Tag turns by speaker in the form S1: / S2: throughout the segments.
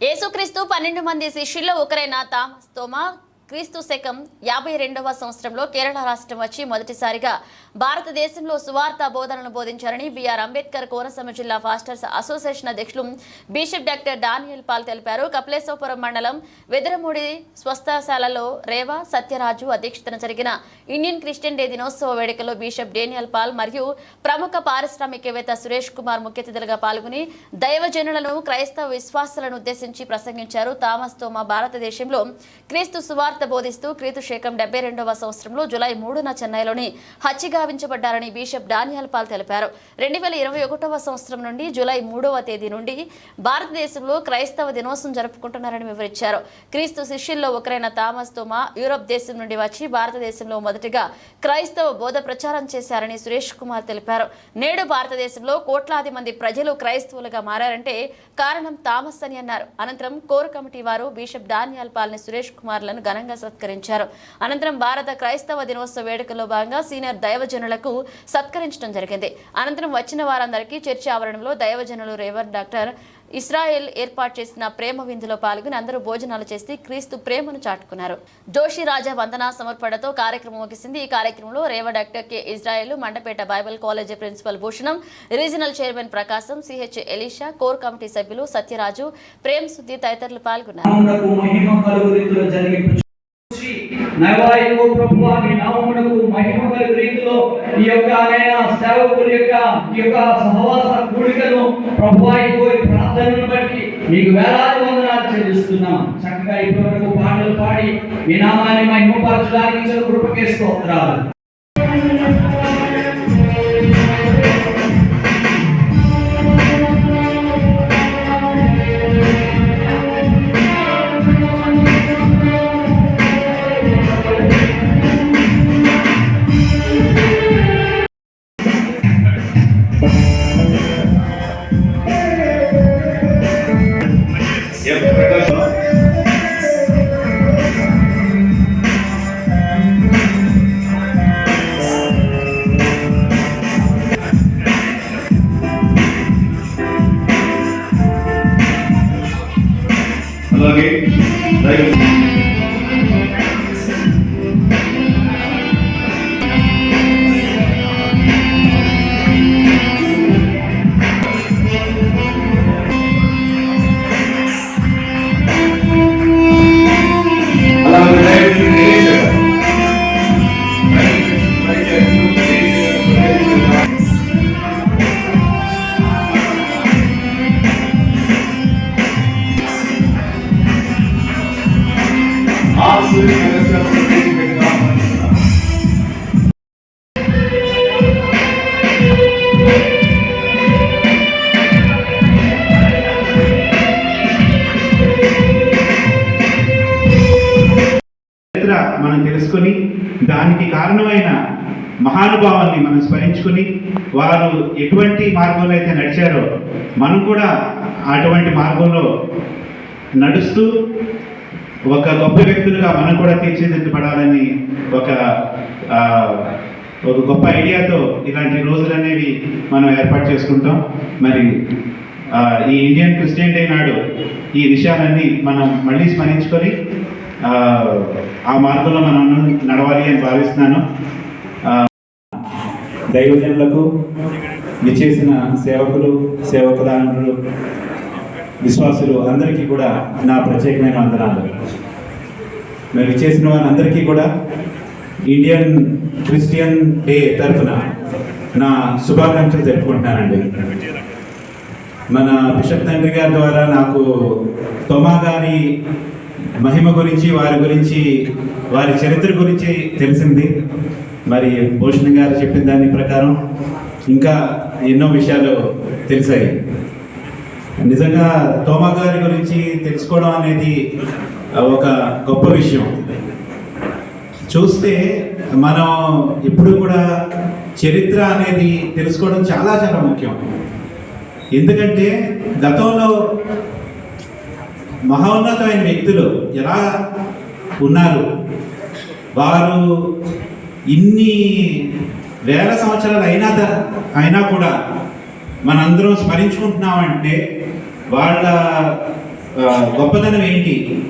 S1: యేసుక్రీస్తు పన్నెండు మంది శిష్యుల్లో ఒకరైన థామస్ తోమా క్రీస్తు శకం యాభై రెండవ సంవత్సరంలో కేరళ రాష్ట్రం వచ్చి మొదటిసారిగా భారతదేశంలో సువార్త బోధనలు బోధించారని బిఆర్ అంబేద్కర్ కోనసీమ జిల్లా ఫాస్టర్స్ అసోసియేషన్ అధ్యక్షులు బిషప్ డాక్టర్ డానియల్ పాల్ తెలిపారు. కపిలేశ్వపురం మండలం వెదరమూడి స్వస్థశాలలో రేవా సత్యరాజు అధ్యక్షతన జరిగిన ఇండియన్ క్రిస్టియన్ డే దినోత్సవ వేడుకలో బిషప్ డేనియల్ పాల్ మరియు ప్రముఖ పారిశ్రామికవేత్త సురేష్ కుమార్ ముఖ్య అతిథులుగా పాల్గొని దైవజనులను క్రైస్తవ విశ్వాసాలను ఉద్దేశించి ప్రసంగించారు. థామస్ తోమా భారతదేశంలో క్రీస్తు సువార్త బోధిస్తూ క్రీతు శకం డెబ్బై రెండవ సంవత్సరంలో జులై మూడున చెన్నైలోని హత్య గావించబడ్డారని బిషప్ డానియల్ పాల్ తెలిపారు. రెండు వేల ఇరవై ఒకటవ సంవత్సరం నుండి జులై మూడవ తేదీ నుండి భారతదేశంలో క్రైస్తవ దినోత్సవం జరుపుకుంటున్నారని వివరించారు. క్రీస్తు శిష్యుల్లో ఒకరైన థామస్ తోమా యూరోప్ దేశం నుండి వచ్చి భారతదేశంలో మొదటిగా క్రైస్తవ బోధ ప్రచారం చేశారని సురేష్ కుమార్ తెలిపారు. నేడు భారతదేశంలో కోట్లాది మంది ప్రజలు క్రైస్తవులుగా మారారంటే కారణం థామస్ అని అన్నారు. అనంతరం కోర్ కమిటీ వారు బిషప్ డానియల్ పాల్ని సురేష్ కుమార్లను ఘనంగా సత్కరించారు. అనంతరం భారత క్రైస్తవ దినోత్సవ వేడుకల్లో భాగంగా సీనియర్ దైవజనులకు సత్కరించడం జరిగింది. అనంతరం వచ్చిన వారందరికీ చర్చి ఆవరణంలో దైవజనులు రేవర్ డాక్టర్ ఇస్రాయెల్ ఏర్పాటు చేసిన ప్రేమ విందులో పాల్గొని అందరూ భోజనాలు చేసి క్రీస్తు ప్రేమను చాటుకున్నారు. జోషి రాజా వందన సమర్పణతో కార్యక్రమం ముగిసింది. ఈ కార్యక్రమంలో rev doctor K Israel Mandapeta Bible college principal Bhushanam regional chairman Prakasam CH Elisha core committee సభ్యులు సత్యరాజు ప్రేమ్ సుద్ది తదితరులు పాల్గొన్నారు.
S2: నామమునకు ప్రభు నీ నామమునకు మహిమ కలుగు రీతిలో ఈ యొక్క ఆయన సేవకుల యొక్క ఈ యొక్క సహవాస కూడికను ప్రభు ఇదిగో ప్రార్థనను బట్టి నీకు వేలాది వందనాలు చెల్లిస్తున్నాం. చక్కగా ఇప్పటివరకు పాటలు పాడి మీ నామాన్ని మహిమపరచడానికి ఇచ్చిన
S3: అలాగే
S4: చరిత్ర మనం తెలుసుకొని దానికి కారణమైన మహానుభావాన్ని మనం స్మరించుకొని వారు ఎటువంటి మార్గంలో అయితే నడిచారో మనం కూడా అటువంటి మార్గంలో నడుస్తూ ఒక గొప్ప వ్యక్తులుగా మనం కూడా తీర్చిదిద్దపడాలని ఒక ఒక గొప్ప ఐడియాతో ఇలాంటి రోజులు అనేవి మనం ఏర్పాటు చేసుకుంటాం. మరి ఈ ఇండియన్ క్రిస్టియన్ డే నాడు ఈ విషయాలన్నీ మనం మళ్ళీ స్మరించుకొని ఆ, మార్గంలో మనం నడవాలి అని భావిస్తున్నాను. దైవజనులకు విచ్చేసిన సేవకులు సేవకురాలు విశ్వాసులు అందరికీ కూడా నా ప్రత్యేకమైన వందనాలు. మేము విచ్చేసిన వారందరికీ కూడా ఇండియన్ క్రిస్టియన్ డే తరఫున నా శుభాకాంక్షలు జరుపుకుంటున్నానండి మన బిషప్ తండ్రి గారి ద్వారా నాకు తొమా గారి మహిమ గురించి వారి గురించి వారి చరిత్ర గురించి తెలిసింది. మరి భూషణ్ గారు చెప్పిన దాని ప్రకారం ఇంకా ఎన్నో విషయాలు తెలిసాయి. నిజంగా తోమా గారి గురించి తెలుసుకోవడం అనేది ఒక గొప్ప విషయం. చూస్తే మనం ఇప్పుడు కూడా చరిత్ర అనేది తెలుసుకోవడం చాలా చాలా ముఖ్యం. ఎందుకంటే గతంలో మహోన్నతమైన వ్యక్తులు ఎలా ఉన్నారు? వారు ఇన్ని వేల సంవత్సరాలు అయినా అయినా కూడా మనందరం స్మరించుకుంటున్నామంటే వాళ్ళ గొప్పతనం ఏంటి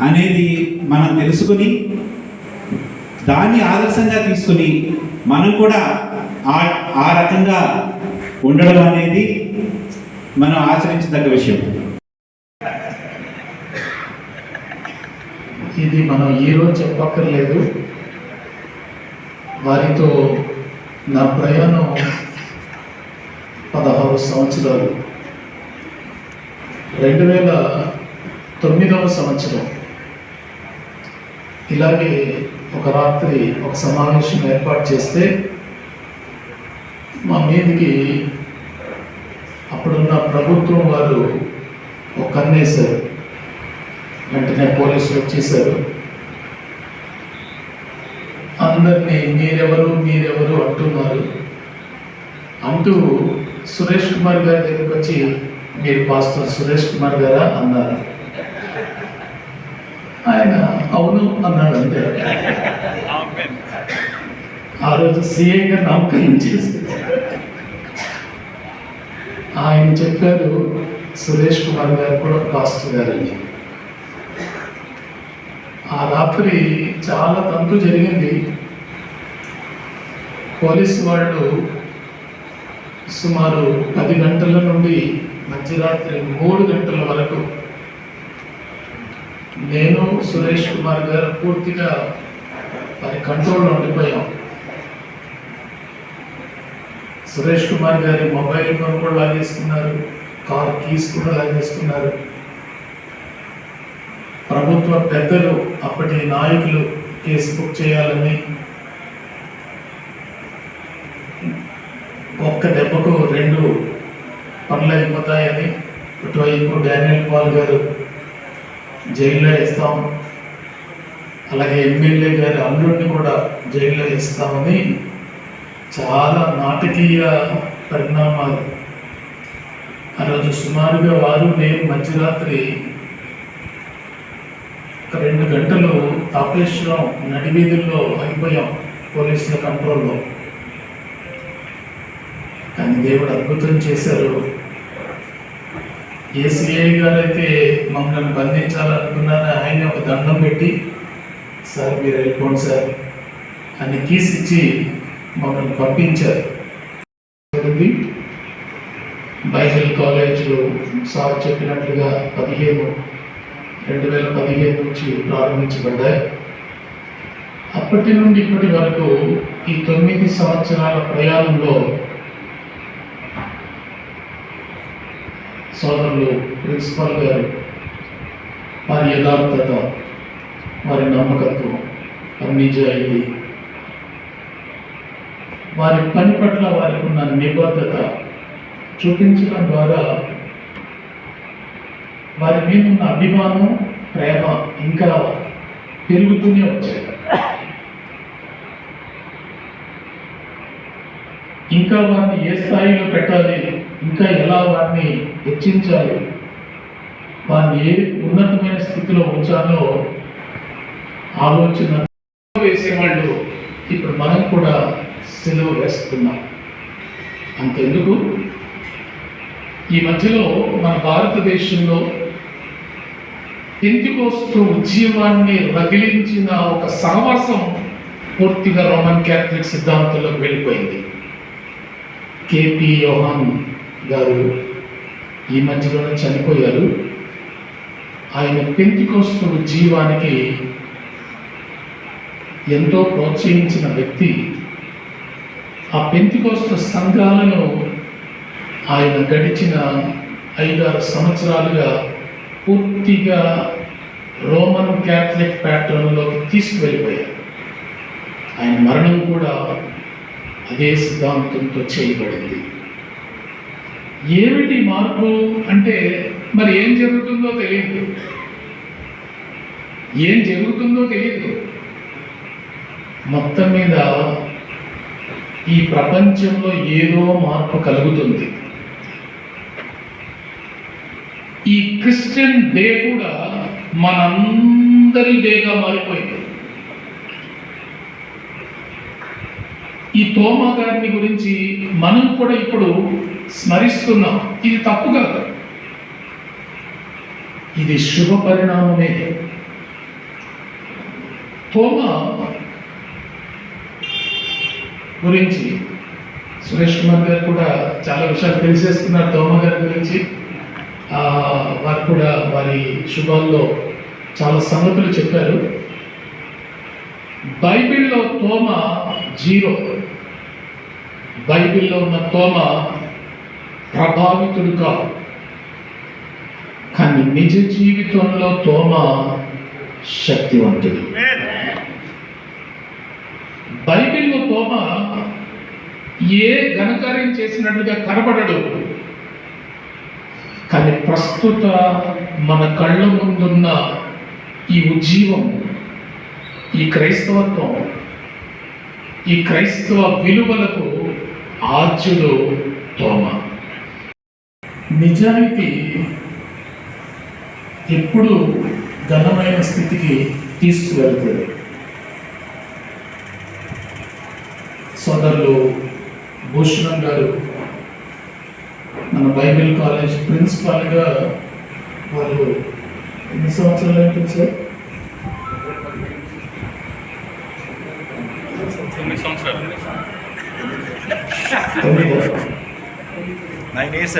S4: అనేది మనం తెలుసుకుని దాన్ని ఆదర్శంగా తీసుకుని మనం కూడా ఆ ఆ రకంగా ఉండడం అనేది మనం ఆచరించదగ్గ విషయం.
S5: ఇది మనం ఈరోజు చెప్పక్కర్లేదు. వారితో నా ప్రయాణం పదహారు సంవత్సరాలు. రెండు వేల తొమ్మిదవ సంవత్సరం. ఇలాగే ఒక రాత్రి ఒక సమావేశం ఏర్పాటు చేస్తే మా మీదికి అప్పుడున్న ప్రభుత్వం వారు ఒక కన్నేశారు. వెంటనే పోలీసులు వచ్చేసారు. అందరినీ మీరెవరు మీరెవరు అంటున్నారు. అంటూ సురేష్ కుమార్ గారి దగ్గరికి వచ్చి మీరు పాస్టర్ సురేష్ కుమార్ గారా? అన్నారు. ఆయన అవును అన్నాడు అంతే. ఆ రోజు సిఐ గారు నామకరణం చేశారు ఆయన చెప్పారు సురేష్ కుమార్ గారు కూడా పాస్టర్ గారని. ఆ రాత్రి చాలా తంతు జరిగింది. పోలీసు వాళ్ళు సుమారు పది గంటల నుండి మధ్యరాత్రి మూడు గంటల వరకు నేను సురేష్ కుమార్ గారు పూర్తిగా వారి కంట్రోల్లో ఉండిపోయాం. సురేష్ కుమార్ గారి మొబైల్ ఫోన్ కూడా లాగేసుకున్నారు కార్ కీస్ కూడా లాగేసుకున్నారు. ప్రభుత్వ పెద్దలు అప్పటి నాయకులు కేసు బుక్ చేయాలని ఒక్క దెబ్బకు రెండు పనులు అయిపోతాయని ఇటువైపు డానియల్ పాల్ గారు జైల్లో వేస్తాం. అలాగే ఎమ్మెల్యే గారి అల్లుడిని కూడా జైల్లో వేస్తామని చాలా నాటకీయ పరిణామాలు. ఆ రోజు సుమారుగా వారు నేను మధ్యరాత్రి ఒక రెండు గంటలు తాపేశ్వరం నడివీధుల్లో అయిపోయాం పోలీసుల కంట్రోల్లో. కానీ దేవుడు అద్భుతం చేశారు ఏసీఐ గారు అయితే మమ్మల్ని బంధించాలనుకున్నారని ఆయన ఒక దండం పెట్టి సార్ మీరు వెళ్ళిపోండి సార్ అని కీస్ ఇచ్చి మమ్మల్ని పంపించారు. బైజల్ బైబిల్ కాలేజీలో సార్ చెప్పినట్లుగా పదిహేను రెండు వేల పదిహేను నుంచి ప్రారంభించబడ్డాయి. అప్పటి నుండి ఇప్పటి వరకు ఈ తొమ్మిది సంవత్సరాల ప్రయాణంలో సోదరులు ప్రిన్సిపాల్ గారు వారి యథార్థత వారి నమ్మకత్వం వారి నిజాయితీ వారి పని పట్ల వారికి ఉన్న నిబద్ధత చూపించడం ద్వారా వారి మీద ఉన్న అభిమానం ప్రేమ ఇంకా పెరుగుతూనే వచ్చాయి. ఇంకా వారిని ఏ స్థాయిలో పెట్టాలి ఇంకా ఎలా వారిని హెచ్చించాలి వారిని ఏ ఉన్నతమైన స్థితిలో ఉంచాలో ఆలోచన వేసేవాళ్ళు ఇప్పుడు మనం కూడా సెలవు వేస్తున్నాం. అంతెందుకు? ఈ మధ్యలో మన భారతదేశంలో పెంతికోస్తు ఉద్యమాన్ని రగిలించిన ఒక సహవాసం పూర్తిగా రోమన్ క్యాథలిక్ సిద్ధాంతంలోకి వెళ్ళిపోయింది. కేపి యోహాన్ గారు ఈ మధ్యలోనే చనిపోయారు. ఆయన పెంతికోస్తు జీవానికి ఎంతో ప్రోత్సహించిన వ్యక్తి. ఆ పెంతికోస్తు సంఘాలను ఆయన గడిచిన ఐదారు సంవత్సరాలుగా పూర్తిగా రోమన్ క్యాథలిక్ ప్యాటర్న్లోకి తీసుకువెళ్ళిపోయారు. ఆయన మరణం కూడా అదే సిద్ధాంతంతో చేయబడింది. ఏమిటి మార్పు అంటే మరి ఏం జరుగుతుందో తెలియదు. ఏం జరుగుతుందో తెలియదు. మొత్తం మీద ఈ ప్రపంచంలో ఏదో మార్పు కలుగుతుంది. ఈ క్రిస్టియన్ డే కూడా మనందరి డేగా మారిపోయింది. ఈ తోమా గారిని గురించి మనం కూడా ఇప్పుడు స్మరిస్తున్నాం. ఇది తప్పు కాదు. ఇది శుభ పరిణామమే. తోమ గురించి సురేష్ కుమార్ గారు కూడా చాలా విషయాలు తెలిసేస్తున్నారు తోమ గారి గురించి. ఆ, వారు కూడా వారి శుభాల్లో చాలా సంగతులు చెప్పారు. బైబిల్లో తోమ జీరో. బైబిల్లో ఉన్న తోమ ప్రభావితుడు కాదు. కానీ నిజ జీవితంలో తోమ శక్తివంతుడు. బైబిల్లో తోమ ఏ ఘనకార్యం చేసినట్లుగా కనపడడు. కానీ ప్రస్తుత మన కళ్ళ ముందున్న ఈ ఉజ్జీవం ఈ క్రైస్తవత్వం ఈ క్రైస్తవ విలువలకు ఆద్యుడు తోమ. నిజానికి ఎప్పుడు ఘనమైన స్థితికి తీసుకువెళ్తుంది. సోదరులు భూషణం గారు మన బైబిల్ కాలేజ్ ప్రిన్సిపాల్గా వాళ్ళు ఎన్ని సంవత్సరాలు అయిపోయింది సార్?
S6: తొమ్మిది సంవత్సరాలు.
S4: Nine years